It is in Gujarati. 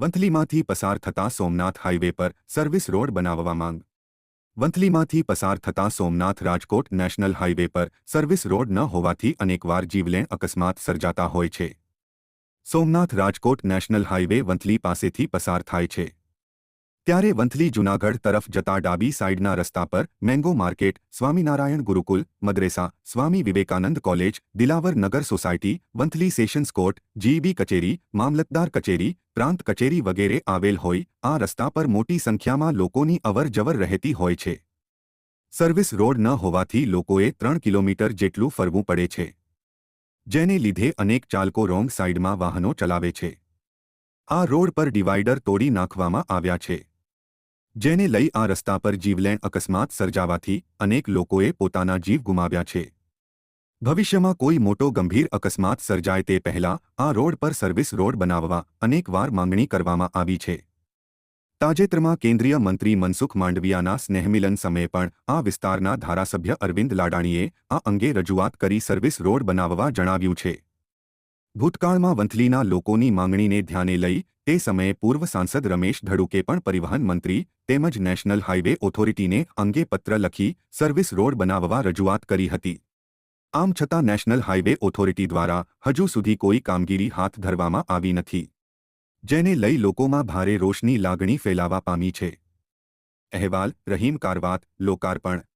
વંથલીમાંથી પસાર થતા સોમનાથ હાઇવે પર સર્વિસ રોડ બનાવવા માંગ. વંથલીમાંથી પસાર થતા સોમનાથ રાજકોટ નેશનલ હાઇવે પર સર્વિસ રોડ ન હોવાથી અનેકવાર જીવલેણ અકસ્માત સર્જાતા હોય છે. સોમનાથ રાજકોટ નેશનલ હાઇવે વંથલી પાસેથી પસાર થાય છે. ત્યારે વંથલી જૂનાગઢ તરફ જતા ડાબી સાઇડના રસ્તા પર mango market, Swaminarayan Gurukul, મદ્રેસા, Swami Vivekananda college, Dilawar Nagar society, Vanthali sessions court, GEB કચેરી, મામલતદાર કચેરી, પ્રાંત કચેરી વગેરે આવેલ હોય, આ રસ્તા પર મોટી સંખ્યામાં લોકોની અવરજવર રહેતી હોય છે. સર્વિસ રોડ ન હોવાથી લોકોએ ત્રણ કિલોમીટર જેટલું ફરવું પડે છે. જેને લીધે અનેક ચાલકો રોંગ સાઇડમાં વાહનો ચલાવે છે. આ રોડ પર ડિવાઇડર તોડી નાખવામાં આવ્યા છે. જેને લઈ આ રસ્તા પર જીવલેણ અકસ્માત સર્જાવાથી અનેક લોકોએ પોતાના જીવ ગુમાવ્યા છે. ભવિષ્યમાં કોઈ મોટો ગંભીર અકસ્માત સર્જાય તે પહેલા આ રોડ પર સર્વિસ રોડ બનાવવા અનેકવાર માંગણી કરવામાં આવી છે. તાજેતરમાં કેન્દ્રીય મંત્રી મનસુખ માંડવિયાના સ્નેહમિલન સમયે પણ આ વિસ્તારના ધારાસભ્ય અરવિંદ લાડાણીએ આ અંગે રજૂઆત કરી સર્વિસ રોડ બનાવવા જણાવ્યું છે. ભૂતકાળમાં વંથલીના લોકોની માંગણીને ધ્યાને લઈ તે સમયે પૂર્વ સાંસદ રમેશ ધડુકે પણ પરિવહન મંત્રી તેમજ નેશનલ હાઇવે ઓથોરિટીને અંગે પત્ર લખી સર્વિસ રોડ બનાવવા રજૂઆત કરી હતી. આમ છતાં નેશનલ હાઇવે ઓથોરિટી દ્વારા હજુ સુધી કોઈ કામગીરી હાથ ધરવામાં આવી નથી. જેને લઈ લોકોમાં ભારે રોષની લાગણી ફેલાવા પામી છે. અહેવાલ, રહીમ કારવાત, લોકાર્પણ